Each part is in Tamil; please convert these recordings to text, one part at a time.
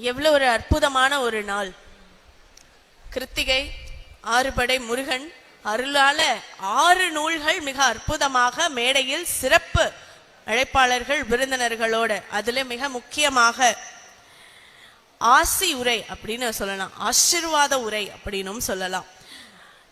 எவ்வளவு ஒரு அற்புதமான ஒரு நாள். கிருத்திகை ஆறுபடை முருகன் அருளால ஆறு நூல்கள் மிக அற்புதமாக மேடையில் சிறப்பு அழைப்பாளர்கள் விருந்தினர்களோட அதுல மிக முக்கியமாக ஆசி உரை அப்படின்னு சொல்லலாம். ஆசிர்வாத உரை அப்படின்னும் சொல்லலாம்.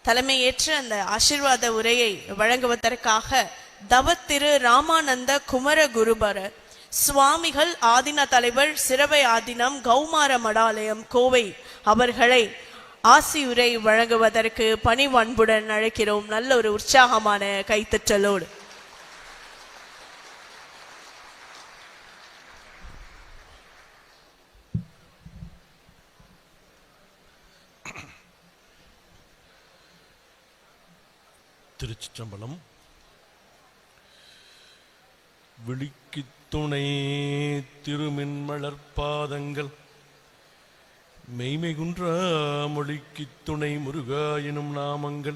தலைமையேற்று அந்த ஆசிர்வாத உரையை வழங்குவதற்காக தவத்திரு ராமானந்த குமர குருபர சுவாமிகள் ஆதின தலைவர் சிறவை ஆதினம் கௌமார மடாலயம் கோவை. அவர்களை ஆசியுரை வழங்குவதற்கு பணிவன்புடன் அழைக்கிறோம். நல்ல ஒரு உற்சாகமான கைத்தற்றலோடு திருச்சிற்றம்பலம் விழிக்குத் துணை திருமின்மலர்பாதங்கள் மெய்மைகுன்றா மொழிக்குத் துணை முருகா எனும் நாமங்கள்.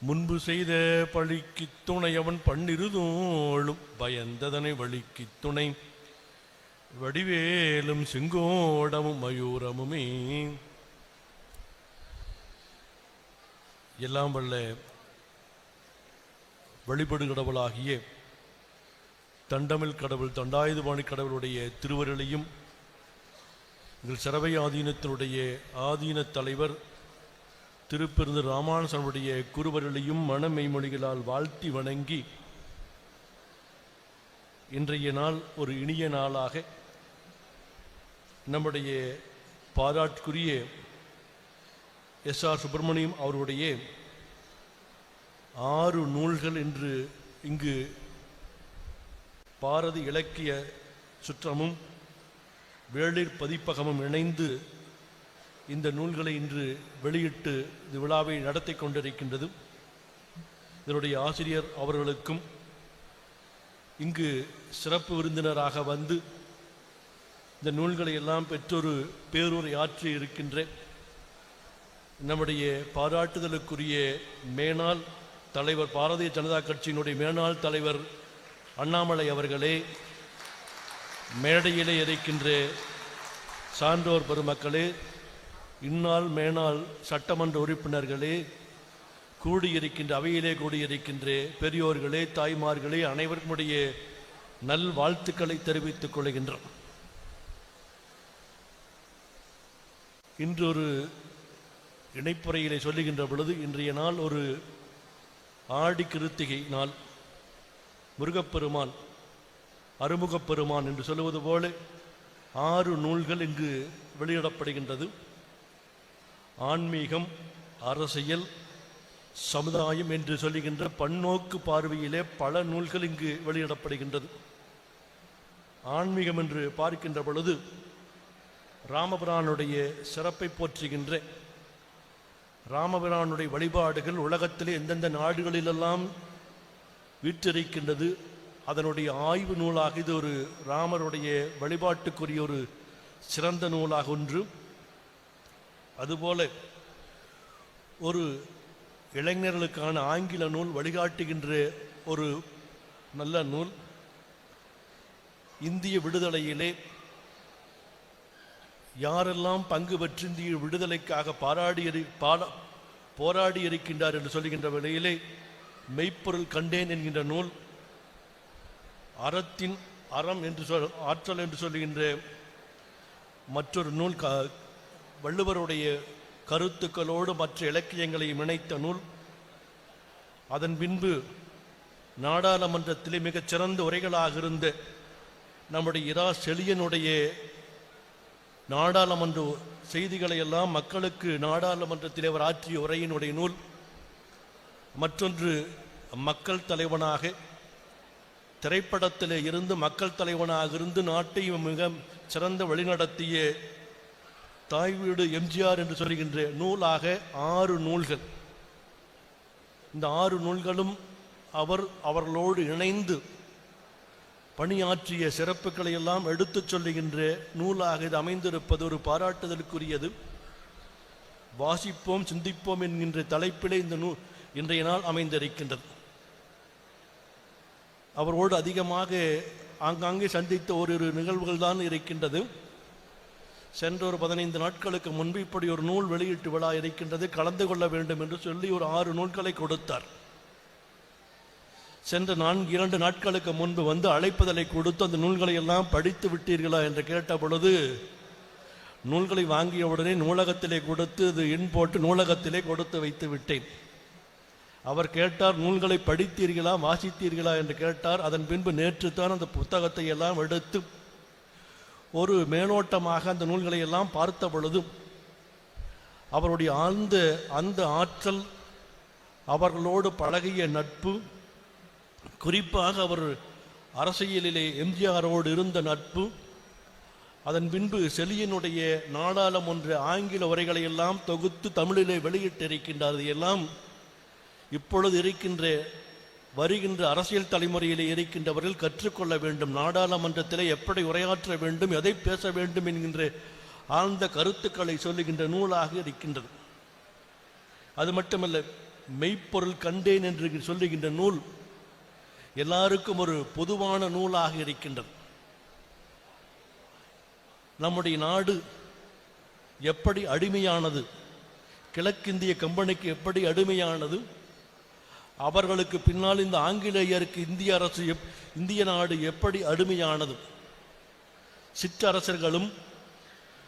முன்பு செய்த பழிக்குத் துணை அவன் பண்ணிருதோளும் பயந்ததனை வழிக்குத் துணை வடிவேலும் செங்கோடமும் மயூரமுமே. எல்லாம் வல்ல வழிபடுகடவளாகியே தண்டமிழ் கடவுள் தண்டாயுதபாணி கடவுளுடைய திருவருளையும் எங்கள் சிறவை ஆதீனத்தினுடைய ஆதீன தலைவர் திருப்பெருந்து ராமானுசனுடைய குருவருளையும் மனமெய்மொழிகளால் வாழ்த்தி வணங்கி இன்றைய நாள் ஒரு இனிய நாளாக நம்முடைய பாராட்டுக்குரிய எஸ் ஆர் சுப்பிரமணியம் அவருடைய ஆறு நூல்கள் என்று இங்கு பாரதி இலக்கிய சுற்றமும் வேளிர் பதிப்பகமும் இணைந்து இந்த நூல்களை இன்று வெளியிட்டு இந்த விழாவை நடத்தி கொண்டிருக்கின்றது. இதனுடைய ஆசிரியர் அவர்களுக்கும் இங்கு சிறப்பு விருந்தினராக வந்து இந்த நூல்களை எல்லாம் பெற்றொரு பேரூரை ஆற்றி இருக்கின்ற நம்முடைய பாராட்டுதலுக்குரிய மேனாள் தலைவர் பாரதிய ஜனதா கட்சியினுடைய மேனாள் தலைவர் அண்ணாமலை அவர்களே மேடையிலே இருக்கின்ற சான்றோர் பெருமக்களே இந்நாள் மேனால் சட்டமன்ற உறுப்பினர்களே கூடியிருக்கின்ற அவையிலே கூடியிருக்கின்ற பெரியோர்களே தாய்மார்களே அனைவருக்குடைய நல் வாழ்த்துக்களை தெரிவித்துக் கொள்கின்றோம். இன்றொரு இணைப்புறையிலே சொல்லுகின்ற பொழுது இன்றைய நாள் ஒரு ஆடி கிருத்திகை நாள். முருகப்பெருமான் அறுமுகப்பெருமான் என்று சொல்லுவது போல ஆறு நூல்கள் இங்கு வெளியிடப்படுகின்றது. ஆன்மீகம் அரசியல் சமுதாயம் என்று சொல்லுகின்ற பன்னோக்கு பார்வையிலே பல நூல்கள் இங்கு வெளியிடப்படுகின்றது. ஆன்மீகம் என்று பார்க்கின்ற பொழுது ராமபிரானுடைய சிறப்பை போற்றுகின்ற ராமபிரானுடைய வழிபாடுகள் உலகத்திலே எந்தெந்த நாடுகளிலெல்லாம் வீற்றிருக்கின்றது. அதனுடைய ஆய்வு நூலாக இது ஒரு ராமருடைய வழிபாட்டுக்குரிய ஒரு சிறந்த நூலாக ஒன்று. அதுபோல ஒரு இளைஞர்களுக்கான ஆங்கில நூல் வழிகாட்டுகின்ற ஒரு நல்ல நூல். இந்திய விடுதலையிலே யாரெல்லாம் பங்கு பெற்று இந்திய விடுதலைக்காக பாராடி பாட போராடி இருக்கின்றார் என்று சொல்கின்ற வேளையிலே மெய்ப்பொருள் கண்டேன் என்கின்ற நூல் அறத்தின் அறம் என்று சொல் ஆற்றல் என்று சொல்லுகின்ற மற்றொரு நூல் க வள்ளுவருடைய கருத்துக்களோடு மற்ற இலக்கியங்களையும் இணைத்த நூல். அதன் பின்பு நாடாளுமன்றத்திலே மிகச் சிறந்த உரைகளாக இருந்த நம்முடைய இரா செழியனுடைய நாடாளுமன்ற செய்திகளை எல்லாம் மக்களுக்கு நாடாளுமன்றத்தில் அவர் ஆற்றிய உரையினுடைய நூல். மற்றொன்று மக்கள் தலைவனாக திரைப்படத்தில் இருந்து மக்கள் தலைவனாக இருந்து நாட்டை மிக சிறந்த வழிநடத்திய தாய் வீடு எம்ஜிஆர் என்று சொல்கின்ற நூலாக ஆறு நூல்கள். இந்த ஆறு நூல்களும் அவர் அவர்களோடு இணைந்து பணியாற்றிய சிறப்புகளை எல்லாம் எடுத்துச் சொல்லுகின்ற நூலாக இது அமைந்திருப்பது ஒரு பாராட்டுதலுக்குரியது. வாசிப்போம் சிந்திப்போம் என்கின்ற தலைப்பிலே இந்த நூல் இன்றைய நாள் அமைந்திருக்கின்றது. அவரோடு அதிகமாக ஆங்காங்கே சந்தித்த ஓரிரு நிகழ்வுகள் தான் இருக்கின்றது. சென்ற ஒரு பதினைந்து நாட்களுக்கு முன்பு இப்படி ஒரு நூல் வெளியீட்டு விழா இருக்கின்றது. கலந்து கொள்ள வேண்டும் என்று சொல்லி ஒரு ஆறு நூல்களை கொடுத்தார். சென்ற நான்கு இரண்டு நாட்களுக்கு முன்பு வந்து அழைப்புதலை கொடுத்து அந்த நூல்களை எல்லாம் படித்து விட்டீர்களா என்று கேட்ட பொழுது நூல்களை வாங்கிய உடனே நூலகத்திலே கொடுத்து அது இன் போட்டு நூலகத்திலே கொடுத்து வைத்து விட்டேன். அவர் கேட்டார் நூல்களை படித்தீர்களா வாசித்தீர்களா என்று கேட்டார். அதன் பின்பு நேற்று தான் அந்த புத்தகத்தை எல்லாம் எடுத்து ஒரு மேலோட்டமாக அந்த நூல்களை எல்லாம் பார்த்த பொழுது அவருடைய ஆழ்ந்த அந்த ஆற்றல் அவர்களோடு பழகிய நட்பு குறிப்பாக அவர் அரசியலிலே எம்ஜிஆரோடு இருந்த நட்பு அதன் பின்பு செலியனுடைய நாடாளுமன்ற ஆங்கில உரைகளை எல்லாம் தொகுத்து தமிழிலே வெளியிட்டிருக்கின்றார். எல்லாம் இப்பொழுது இருக்கின்ற வருகின்ற அரசியல் தலைமுறையிலே இருக்கின்றவர்கள் கற்றுக்கொள்ள வேண்டும். நாடாளுமன்றத்திலே எப்படி உரையாற்ற வேண்டும் எதை பேச வேண்டும் என்கின்ற ஆழ்ந்த கருத்துக்களை சொல்லுகின்ற நூலாக இருக்கின்றது. அது மட்டுமல்ல மெய்ப்பொருள் கண்டேன் என்று சொல்லுகின்ற நூல் எல்லாருக்கும் ஒரு பொதுவான நூலாக இருக்கின்றது. நம்முடைய நாடு எப்படி அடிமையானது கிழக்கிந்திய கம்பெனிக்கு எப்படி அடிமையானது அவர்களுக்கு பின்னால் இந்த ஆங்கிலேயருக்கு இந்திய அரசு எப்- இந்திய நாடு எப்படி அடிமையானது? சிற்றரசர்களும்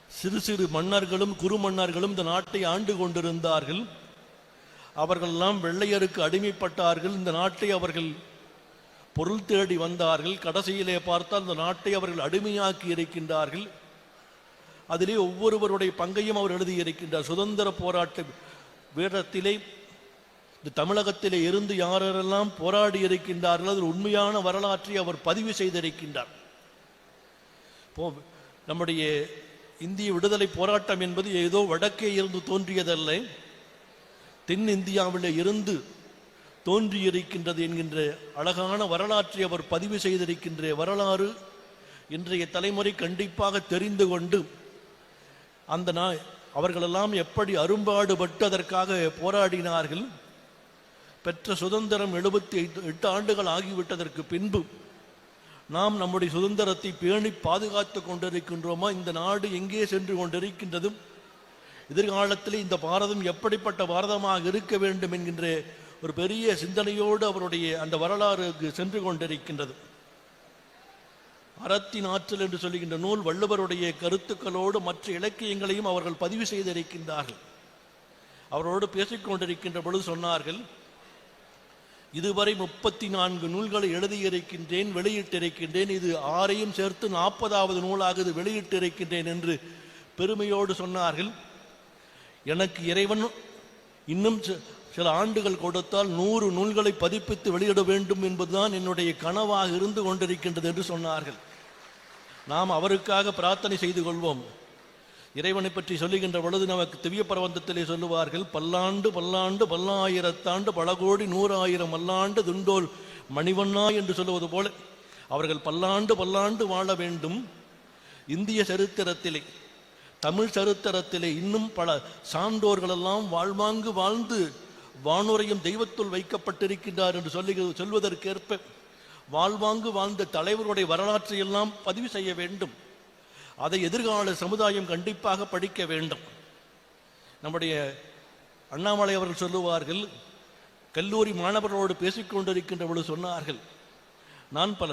சிறு சிறு மன்னர்களும் குறு மன்னர்களும் இந்த நாட்டை ஆண்டு கொண்டிருந்தார்கள். அவர்களெல்லாம் வெள்ளையருக்கு அடிமைப்பட்டார்கள். இந்த நாட்டை அவர்கள் பொருள் தேடி வந்தார்கள். கடைசியிலே பார்த்தால் இந்த நாட்டை அவர்கள் அடிமையாக்கி இருக்கின்றார்கள். அதிலே ஒவ்வொருவருடைய பங்கையும் அவர் எழுதியிருக்கின்றார் சுதந்திர போராட்ட வீரத்திலே இந்த தமிழகத்திலே இருந்து யாரெல்லாம் போராடி இருக்கின்றார்கள் அதில் உண்மையான வரலாற்றை அவர் பதிவு செய்திருக்கின்றார். இப்போ நம்முடைய இந்திய விடுதலை போராட்டம் என்பது ஏதோ வடக்கே இருந்து தோன்றியதல்ல. தென்னிந்தியாவில் இருந்து தோன்றியிருக்கின்றது என்கின்ற அழகான வரலாற்றை அவர் பதிவு செய்திருக்கின்ற வரலாறு இன்றைய தலைமுறை கண்டிப்பாக தெரிந்து கொண்டு அந்த நா அவர்களெல்லாம் எப்படி அரும்பாடுபட்டு அதற்காக போராடினார்கள். பெற்ற சுதந்திரம் எழுபத்தி எட்டு எட்டு ஆண்டுகள் ஆகிவிட்டதற்கு பின்பு நாம் நம்முடைய சுதந்திரத்தை பேணி பாதுகாத்து கொண்டிருக்கின்றோமா? இந்த நாடு எங்கே சென்று கொண்டிருக்கின்றதும் எதிர்காலத்தில் இந்த பாரதம் எப்படிப்பட்ட பாரதமாக இருக்க வேண்டும் என்கின்ற ஒரு பெரிய சிந்தனையோடு அவருடைய அந்த வரலாறுக்கு சென்று கொண்டிருக்கின்றது. அறத்தின் ஆற்றல் என்று சொல்லுகின்ற நூல் வள்ளுவருடைய கருத்துக்களோடு மற்ற இலக்கியங்களையும் அவர்கள் பதிவு செய்திருக்கின்றார்கள். அவரோடு பேசிக்கொண்டிருக்கின்ற பொழுது சொன்னார்கள் இதுவரை முப்பத்தி நான்கு நூல்களை எழுதியிருக்கின்றேன் வெளியிட்டிருக்கின்றேன். இது ஆறையும் சேர்த்து நாற்பதாவது நூலாக இது வெளியிட்டிருக்கின்றேன் என்று பெருமையோடு சொன்னார்கள். எனக்கு இறைவன் இன்னும் சில ஆண்டுகள் கொடுத்தால் நூறு நூல்களை பதிப்பித்து வெளியிட வேண்டும் என்பதுதான் என்னுடைய கனவாக இருந்து கொண்டிருக்கின்றது என்று சொன்னார்கள். நாம் அவருக்காக பிரார்த்தனை செய்து கொள்வோம். இறைவனை பற்றி சொல்லுகின்ற பொழுது நமக்கு திவ்ய பிரபந்தத்திலே சொல்லுவார்கள் பல்லாண்டு பல்லாண்டு பல்லாயிரத்தாண்டு பல கோடி நூறாயிரம் பல்லாண்டு துண்டோல் மணிவண்ணா என்று சொல்லுவது போல அவர்கள் பல்லாண்டு பல்லாண்டு வாழ வேண்டும். இந்திய சரித்திரத்திலே தமிழ் சரித்திரத்திலே இன்னும் பல சான்றோர்களெல்லாம் வாழ்வாங்கு வாழ்ந்து வானுரையும் தெய்வத்துள் வைக்கப்பட்டிருக்கின்றார் என்று சொல்லி சொல்வதற்கேற்ப வாழ்வாங்கு வாழ்ந்த தலைவருடைய வரலாற்றை எல்லாம் பதிவு செய்ய வேண்டும். அதை எதிர்கால சமுதாயம் கண்டிப்பாக படிக்க வேண்டும். நம்முடைய அண்ணாமலை அவர்கள் சொல்லுவார்கள் கல்லூரி மாணவர்களோடு பேசிக்கொண்டிருக்கின்ற பொழுது சொன்னார்கள் நான் பல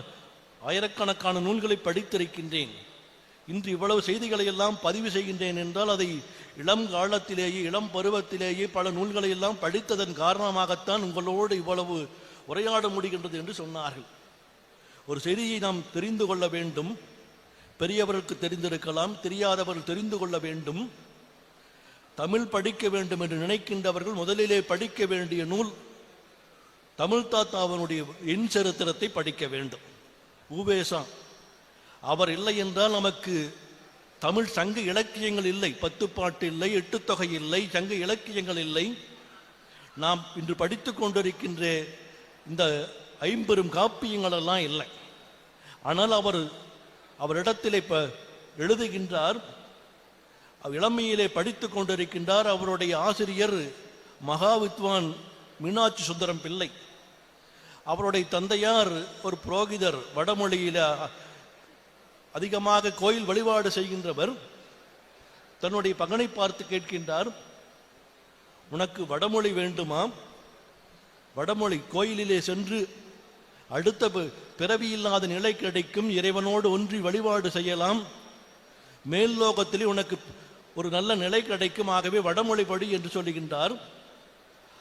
ஆயிரக்கணக்கான நூல்களை படித்திருக்கின்றேன். இன்று இவ்வளவு செய்திகளை எல்லாம் பதிவு செய்கின்றேன் என்றால் அதை இளம் காலத்திலேயே இளம் பருவத்திலேயே பல நூல்களை எல்லாம் படித்ததன் காரணமாகத்தான் உங்களோடு இவ்வளவு உரையாட முடிகின்றது என்று சொன்னார்கள். ஒரு செய்தியை நாம் தெரிந்து கொள்ள வேண்டும். பெரியவர்களுக்கு தெரிந்திருக்கலாம் தெரியாதவர்கள் தெரிந்து கொள்ள வேண்டும். தமிழ் படிக்க வேண்டும் என்று நினைக்கின்றவர்கள் முதலிலே படிக்க வேண்டிய நூல் தமிழ் தாத்தாவனுடைய என் சரித்திரத்தை படிக்க வேண்டும். ஊவேசா அவர் இல்லை என்றால் நமக்கு தமிழ் சங்க இலக்கியங்கள் இல்லை பத்துப்பாட்டு இல்லை எட்டுத்தொகை இல்லை சங்க இலக்கியங்கள் இல்லை. நாம் இன்று படித்து கொண்டிருக்கின்ற இந்த ஐம்பெரும் காப்பியங்களெல்லாம் இல்லை. ஆனால் அவர் அவரிடத்தில் இப்ப எழுதுகின்றார் அவர் இளமையிலே படித்துக் கொண்டிருக்கின்றார் அவருடைய ஆசிரியர் மகாவித்வான் மீனாட்சி சுந்தரம் பிள்ளை. அவருடைய தந்தையார் ஒரு புரோகிதர் வடமொழியில அதிகமாக கோயில் வழிபாடு செய்கின்றவர். தன்னுடைய பகனை பார்த்து கேட்கின்றார் உனக்கு வடமொழி வேண்டுமா? வடமொழி கோயிலிலே சென்று அடுத்த பிறவி இல்லாத நிலை கிடைக்கும் இறைவனோடு ஒன்றி வழிபாடு செய்யலாம். மேல் லோகத்திலே உனக்கு ஒரு நல்ல நிலை கிடைக்கும் ஆகவே வடமொழி படி என்று சொல்லுகின்றார்.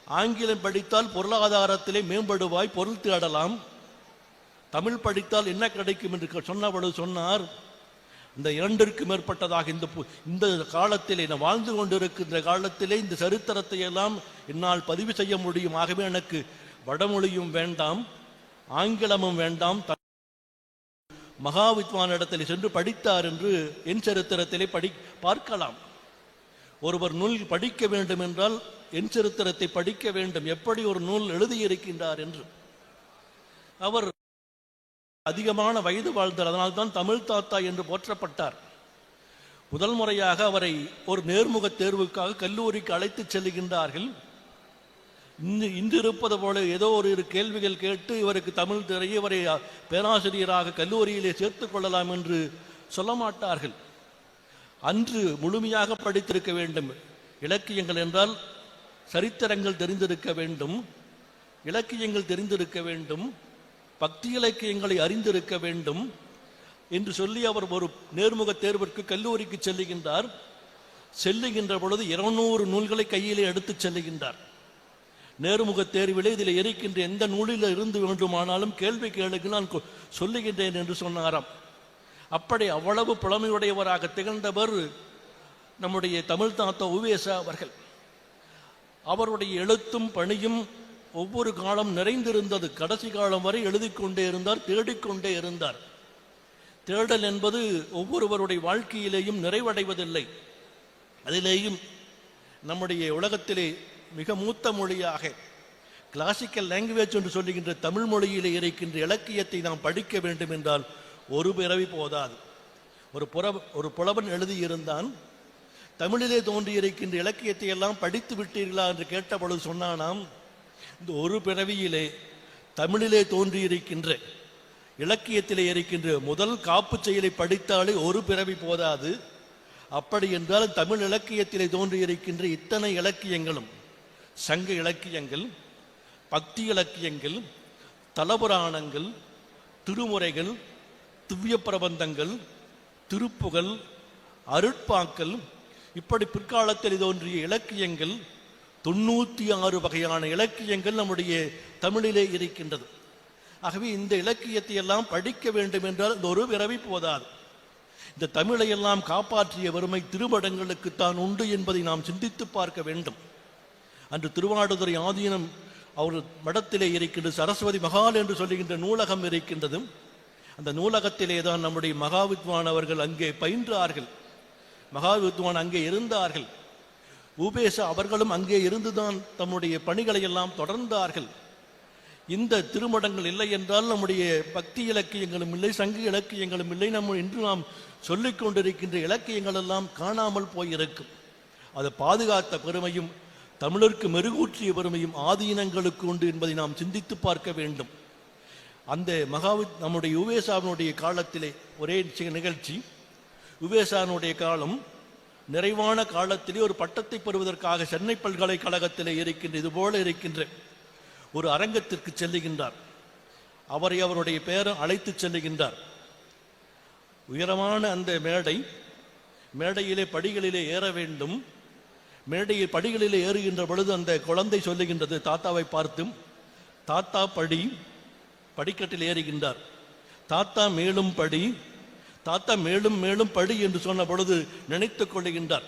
ஆங்கிலம் படித்தால் பொருளாதாரத்திலே மேம்படுவாய் பொருள் தேடலாம். தமிழ் படித்தால் என்ன கிடைக்கும் என்று க- சொன்னபொழுது சொன்னார் இந்த இரண்டிற்கு மேற்பட்டதாக இந்த பு- இந்த காலத்திலே நான் வாழ்ந்து கொண்டிருக்கின்ற காலத்திலே இந்த சரித்திரத்தை எல்லாம் என்னால் பதிவு செய்ய முடியும். ஆகவே எனக்கு வடமொழியும் வேண்டாம். ஆங்கிலமும் வேண்டாம் த- மகாவித்வானிடத்தில் சென்று படித்தார் என்று என் சரித்திரத்திலே படி பார்க்கலாம். ஒருவர் நூல் படிக்க வேண்டும் என்றால் என் சரித்திரத்தை படிக்க வேண்டும். எப்படி ஒரு நூல் எழுதியிருக்கின்றார் என்று. அவர் அதிகமான வயது வாழ்ந்தார். அதனால்தான் தமிழ் தாத்தா என்று போற்றப்பட்டார். முதல் முறையாக அவரை ஒரு நேர்முக தேர்வுக்காக கல்லூரிக்கு அழைத்துச் செல்கின்றார்கள். இன்று இன்று இருப்பது போல ஏதோ ஒரு இரு கேள்விகள் கேட்டு இவருக்கு தமிழ் திரைய இவரை பேராசிரியராக கல்லூரியிலே சேர்த்துக் கொள்ளலாம் என்று சொல்ல மாட்டார்கள். அன்று முழுமையாக படித்திருக்க வேண்டும். இலக்கியங்கள் என்றால் சரித்திரங்கள் தெரிந்திருக்க வேண்டும். இலக்கியங்கள் தெரிந்திருக்க வேண்டும். பக்தி இலக்கியங்களை அறிந்திருக்க வேண்டும் என்று சொல்லி அவர் ஒரு நேர்முக தேர்விற்கு கல்லூரிக்கு செல்லுகின்றார். செல்லுகின்ற பொழுது இருநூறு நூல்களை கையிலே எடுத்துச் செல்லுகின்றார். நேர்முக தேர்விலே இதில் இருக்கின்ற எந்த நூலில் இருந்து வேண்டுமானாலும் கேள்வி கேளுக்கு நான் கொ- சொல்லுகின்றேன் என்று சொன்னாராம். அப்படி அவ்வளவு புலமையுடையவராக திகழ்ந்தவர் நம்முடைய தமிழ் தாத்தா உவேசா அவர்கள். அவருடைய எழுத்தும் பணியும் ஒவ்வொரு காலம் நிறைந்திருந்தது. கடைசி காலம் வரை எழுதிக்கொண்டே இருந்தார் தேடிக்கொண்டே இருந்தார். தேடல் என்பது ஒவ்வொருவருடைய வாழ்க்கையிலேயும் நிறைவடைவதில்லை. அதிலேயும் நம்முடைய உலகத்திலே மிக மூத்த மொழியாக கிளாசிக்கல் லாங்குவேஜ் என்று சொல்லுகின்ற தமிழ் மொழியிலே இருக்கின்ற இலக்கியத்தை நாம் படிக்க வேண்டும் என்றால் ஒரு பிறவி போதாது. ஒரு புற ஒரு புலவன் எழுதியிருந்தான் தமிழிலே தோன்றியிருக்கின்ற இலக்கியத்தை எல்லாம் படித்து விட்டீர்களா என்று கேட்டபொழுது சொன்னானாம் இந்த ஒரு பிறவியிலே தமிழிலே தோன்றியிருக்கின்ற இலக்கியத்திலே இருக்கின்ற முதல் காப்புச் செயலை படித்தாலே ஒரு பிறவி போதாது. அப்படி என்றால் தமிழ் இலக்கியத்திலே தோன்றியிருக்கின்ற இத்தனை இலக்கியங்களும் சங்க இலக்கியங்கள் பக்தி இலக்கியங்கள் தலபுராணங்கள் திருமுறைகள் திவ்ய பிரபந்தங்கள் திருப்புகள் அருட்பாக்கள் இப்படி பிற்காலத்தில் தோன்றிய இலக்கியங்கள் தொண்ணூற்றி ஆறு வகையான இலக்கியங்கள் நம்முடைய தமிழிலே இருக்கின்றது. ஆகவே இந்த இலக்கியத்தை எல்லாம் படிக்க வேண்டும் என்றால் இந்த ஒரு பிறவி போதாது. இந்த தமிழை எல்லாம் காப்பாற்றிய வறுமை திருமடங்களுக்குத்தான் உண்டு என்பதை நாம் சிந்தித்து பார்க்க வேண்டும். அன்று திருவாடுதுறை ஆதீனம் அவர் மடத்திலே இருக்கின்ற சரஸ்வதி மகால் என்று சொல்லுகின்ற நூலகம் இருக்கின்றதும் அந்த நூலகத்திலே தான் நம்முடைய மகாவித்வான் அவர்கள் அங்கே பயின்றார்கள். மகாவித்வான் அங்கே இருந்தார்கள். உபேச அவர்களும் அங்கே இருந்துதான் தம்முடைய பணிகளை எல்லாம் தொடர்ந்தார்கள். இந்த திருமடங்கள் இல்லை என்றால் நம்முடைய பக்தி இலக்கியங்களும் இல்லை சங்க இலக்கியங்களும் இல்லை. நம்ம இன்று நாம் சொல்லிக் கொண்டிருக்கின்ற இலக்கியங்கள் எல்லாம் காணாமல் போயிருக்கும். அதை பாதுகாத்த பெருமையும் தமிழருக்கு மெருகூற்றிய பெருமையும் ஆதீனங்களுக்கு உண்டு என்பதை நாம் சிந்தித்து பார்க்க வேண்டும். அந்த மகாவி நம்முடைய உவேசாவினுடைய காலத்திலே ஒரே நிகழ்ச்சி. உவேசானுடைய காலம் நிறைவான காலத்திலே ஒரு பட்டத்தை பெறுவதற்காக சென்னை பல்கலைக்கழகத்திலே இருக்கின்ற இது போல இருக்கின்ற ஒரு அரங்கத்திற்கு செல்லுகின்றார். அவரை அவருடைய பெயரை அழைத்து செல்லுகின்றார். உயரமான அந்த மேடை மேடையிலே படிகளிலே ஏற வேண்டும். மேடையில் படிகளில் ஏறுகின்ற பொழுது அந்த குழந்தை சொல்லுகின்றது தாத்தாவை பார்த்தும் தாத்தா படி படிக்கட்டில் ஏறுகின்றார். தாத்தா மேலும் படி தாத்தா மேலும் மேலும் படி என்று சொன்ன பொழுது நினைத்து கொள்ளுகின்றார்.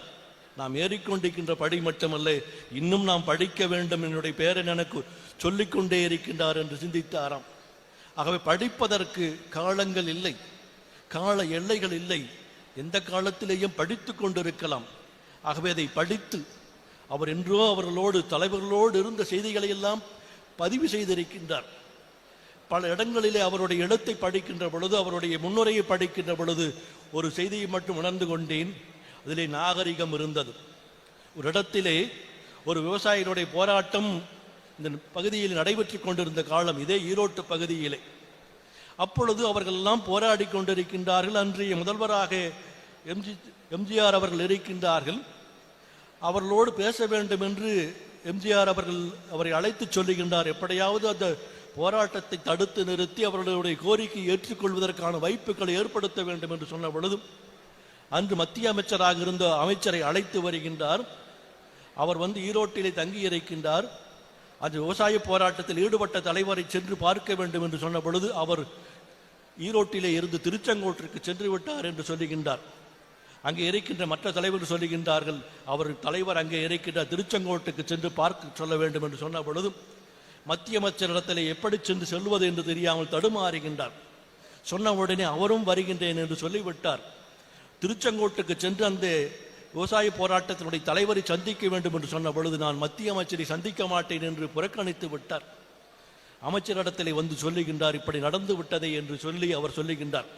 நாம் ஏறிக்கொண்டிருக்கின்ற படி மட்டுமல்ல இன்னும் நாம் படிக்க வேண்டும் என்னுடைய பேரன் எனக்கு சொல்லிக்கொண்டே இருக்கின்றார் என்று சிந்தித்தாராம். ஆகவே படிப்பதற்கு காலங்கள் இல்லை கால எல்லைகள் இல்லை. எந்த காலத்திலேயும் படித்து கொண்டிருக்கலாம். ஆகவே அதை படித்து அவர் என்றோ அவர்களோடு தலைவர்களோடு இருந்த செய்திகளை எல்லாம் பதிவு செய்திருக்கின்றார். பல இடங்களிலே அவருடைய இடத்தை படிக்கின்ற பொழுது அவருடைய முன்னுரையை படிக்கின்ற பொழுது ஒரு செய்தியை மட்டும் உணர்ந்து கொண்டேன். அதிலே நாகரிகம் இருந்தது. ஒரு இடத்திலே ஒரு விவசாயிகளுடைய போராட்டம் இந்த பகுதியில் நடைபெற்று கொண்டிருந்த காலம் இதே ஈரோட்டு பகுதியிலே. அப்பொழுது அவர்கள் எல்லாம் போராடி கொண்டிருக்கின்றார்கள். அன்றைய முதல்வராக எம்ஜி எம்ஜிஆர் அவர்கள் இருக்கின்றார்கள். அவர்களோடு பேச வேண்டும் என்று எம்ஜிஆர் அவர்கள் அவரை அழைத்து சொல்லுகின்றார். எப்படியாவது அந்த போராட்டத்தை தடுத்து நிறுத்தி அவர்களுடைய கோரிக்கை ஏற்றுக்கொள்வதற்கான வாய்ப்புகளை ஏற்படுத்த வேண்டும் என்று சொன்ன பொழுதும் அன்று மத்திய அமைச்சராக இருந்த அமைச்சரை அழைத்து வருகின்றார். அவர் வந்து ஈரோட்டிலே தங்கி இருக்கின்றார். அந்த விவசாய போராட்டத்தில் ஈடுபட்ட தலைவரை சென்று பார்க்க வேண்டும் என்று சொன்ன பொழுது அவர் ஈரோட்டிலே இருந்து திருச்செங்கோட்டிற்கு சென்று விட்டார் என்று சொல்லுகின்றார். அங்கே இருக்கின்ற மற்ற தலைவர்கள் சொல்லுகின்றார்கள் அவர் தலைவர் அங்கே இருக்கின்ற திருச்செங்கோட்டுக்கு சென்று பார்க்க சொல்ல வேண்டும் என்று சொன்ன பொழுதும் மத்திய அமைச்சரிடத்தில் எப்படி சென்று செல்வது என்று தெரியாமல் தடுமாறுகின்றார். சொன்ன உடனே அவரும் வருகின்றேன் என்று சொல்லிவிட்டார். திருச்செங்கோட்டுக்கு சென்று அந்த விவசாய போராட்டத்தினுடைய தலைவரை சந்திக்க வேண்டும் என்று சொன்ன பொழுது நான் மத்திய அமைச்சரை சந்திக்க மாட்டேன் என்று புறக்கணித்து விட்டார். அமைச்சரிடத்திலே வந்து சொல்லுகின்றார் இப்படி நடந்து விட்டதை என்று சொல்லி அவர் சொல்லுகின்றார்.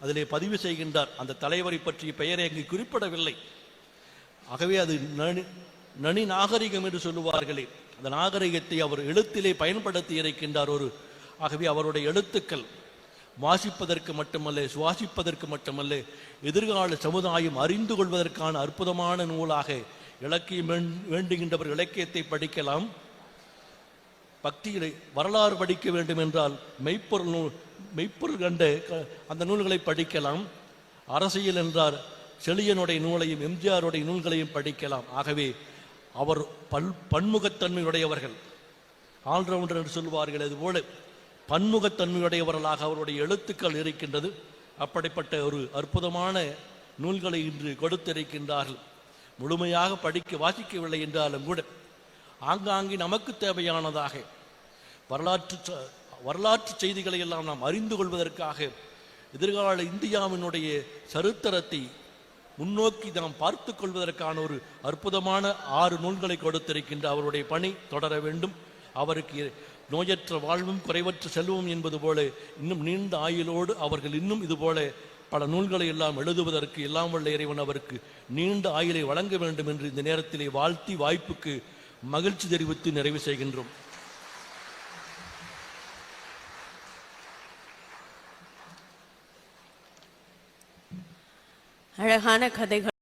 அதிலே பதிவு செய்கின்றார். அந்த தலைவரை பற்றிய பெயரை அங்கு குறிப்பிடவில்லை. ஆகவே அது நனி நனி நாகரிகம் என்று சொல்லுவார்களே. அந்த நாகரிகத்தை அவர் எழுத்திலே பயன்படுத்தி இருக்கின்றார் ஒரு ஆகவே அவருடைய எழுத்துக்கள் வாசிப்பதற்கு மட்டுமல்ல சுவாசிப்பதற்கு மட்டுமல்ல எதிர்கால சமுதாயம் அறிந்து கொள்வதற்கான அற்புதமான நூலாக இலக்கியம் வேண்- வேண்டுகின்றவர் இலக்கியத்தை படிக்கலாம். பக்திகளை வரலாறு படிக்க வேண்டும் என்றால் மெய்ப்பொருள் நூல் மெய்ப்பொருள் கண்டு அந்த நூல்களை படிக்கலாம். அரசியல் என்றார் செழியனுடைய நூலையும் எம்ஜிஆருடைய நூல்களையும் படிக்கலாம். ஆகவே அவர் பல் பன்முகத்தன்மையுடையவர்கள். ஆல்ரவுண்டர் என்று சொல்வார்கள் அதுபோல பன்முகத்தன்மையுடையவர்களாக அவருடைய எழுத்துக்கள் இருக்கின்றது. அப்படிப்பட்ட ஒரு அற்புதமான நூல்களை இன்று கொடுத்திருக்கின்றார்கள். முழுமையாக படிக்க வாசிக்கவில்லை என்றாலும் கூட ஆங்காங்கே நமக்கு தேவையானதாக வரலாற்று வரலாற்று செய்திகளை எல்லாம் நாம் அறிந்து கொள்வதற்காக எதிர்கால இந்தியாவினுடைய சரித்திரத்தை முன்னோக்கி நாம் பார்த்து கொள்வதற்கான ஒரு அற்புதமான ஆறு நூல்களை கொடுத்திருக்கின்ற அவருடைய பணி தொடர வேண்டும். அவருக்கு நோயற்ற வாழ்வும் குறைவற்ற செல்வம் என்பது போல இன்னும் நீண்ட ஆயுளோடு அவர்கள் இன்னும் இது போல பல நூல்களை எல்லாம் எழுதுவதற்கு எல்லாம் உள்ள இறைவன் அவருக்கு நீண்ட ஆயுளை வழங்க வேண்டும் என்று இந்த நேரத்திலே வாழ்த்தி வாய்ப்புக்கு மகிழ்ச்சி தெரிவித்து நிறைவு செய்கின்றோம். அழகான கதைகள்.